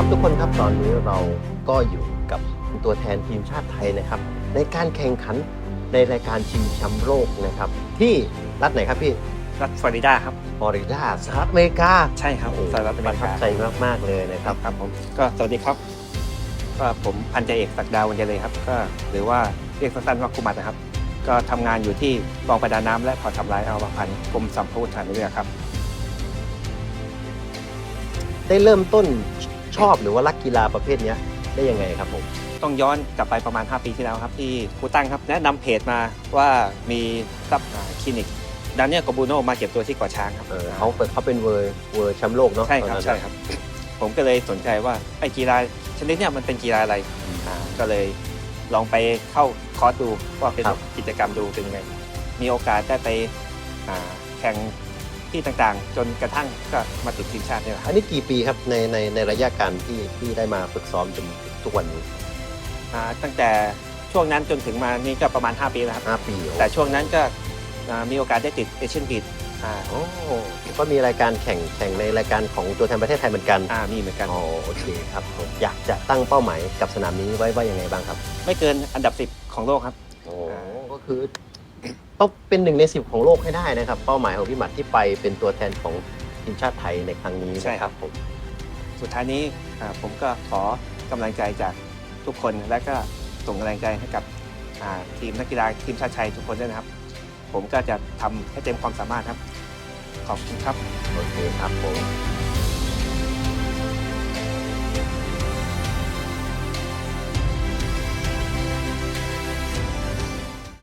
ครับทุกคนครับตอนนี้เราก็อยู่กับตัวแทนทีมชาติไทยนะครับ ในการแข่งขันในรายการชิงแชมป์โลกนะครับ ที่รัฐไหนครับพี่รัฐฟลอริดาครับฟลอริดาสหรัฐอเมริกาใช่ครับโอ้โหสหรัฐอปเมระริทับกาใจมากๆเลยนะครับ ครับผมก็สวัสดีครับก็ผมพันจ่าเอกศักดาวันเจริญครับ ก็หรือว่าเรียกสั้นๆว่ากุมัดนะครับ ก็ทำงานอยู่ที่กองประดาน้ำและพอทำลายอวพันธ์กรมสัมพวุธฐานเรือครับ ได้เริ่มต้น ชอบหรือว่ารักกีฬาประเภทเนี้ยได้ยังไงครับผมต้องย้อนกลับไปประมาณ 5 ปีที่แล้วครับ ที่ครูตั้งครับ แนะนำเพจมาว่ามีซับอ่าคลินิกดานเนียลกบูโนมาเก็บตัวที่เกาะช้างครับเออเขาเปิดเขาเป็นเวอร์เวอร์แชมป์โลกเนาะใช่ครับตอนนั้นใช่ครับ ผมก็เลยสนใจว่าไอ้กีฬาชนิดเนี้ยมันเป็นกีฬาอะไรอ่าก็เลยลองไปเข้าคอร์สดูว่าเป็นกิจกรรมดูเป็นยังไง มีโอกาสได้ไปอ่าแข่ง ที่ต่างๆ จนกระทั่งก็มาติดทีมชาติเนี่ยแหละคอัรับนนี้กี่ปีครับในในในระยะการที่ที่ได้มาฝึกซ้อมจนทุกวันนี้อ่าตั้งแต่ช่วงนั้นจนถึงมานี่ก็ประมาณ 5 ปีแล้วครับ ห้าปีแต่ช่วงนั้นก็อ่ามีโอกาสได้ติดเอเชียนบีดอ่าโอ้ก็มีรายการแข่งแข่งในรายการของตัวแทนประเทศไทยเหมือนกันอ่ามีเหมือนกัน อ๋อโอเคครับผมอยากจะตั้งเป้าหมายกับสนามนี้ไว้ว่ายังไงบ้างครับ ไม่เกินอันดับ 10 ของโลกครับ โอ้ก็คือ ต้องเป็นหนึ่งในสิบของโลกให้ได้นะครับ เป้าหมายของพี่หมัดที่ไปเป็นตัวแทนของทีมชาติไทยในครั้งนี้ใช่นะคครัรับบผมสุดท้ายนี้อ่าผมก็ขอกำลังใจจากทุกคนและก็ส่งกำลังใจให้กับอ่าทีมนักกีฬาทีมชาติไทยทุกคนด้วยนะครับ ผมก็จะทำให้เต็มความสามารถครับ ขอบคุณครับ โอเคครับผม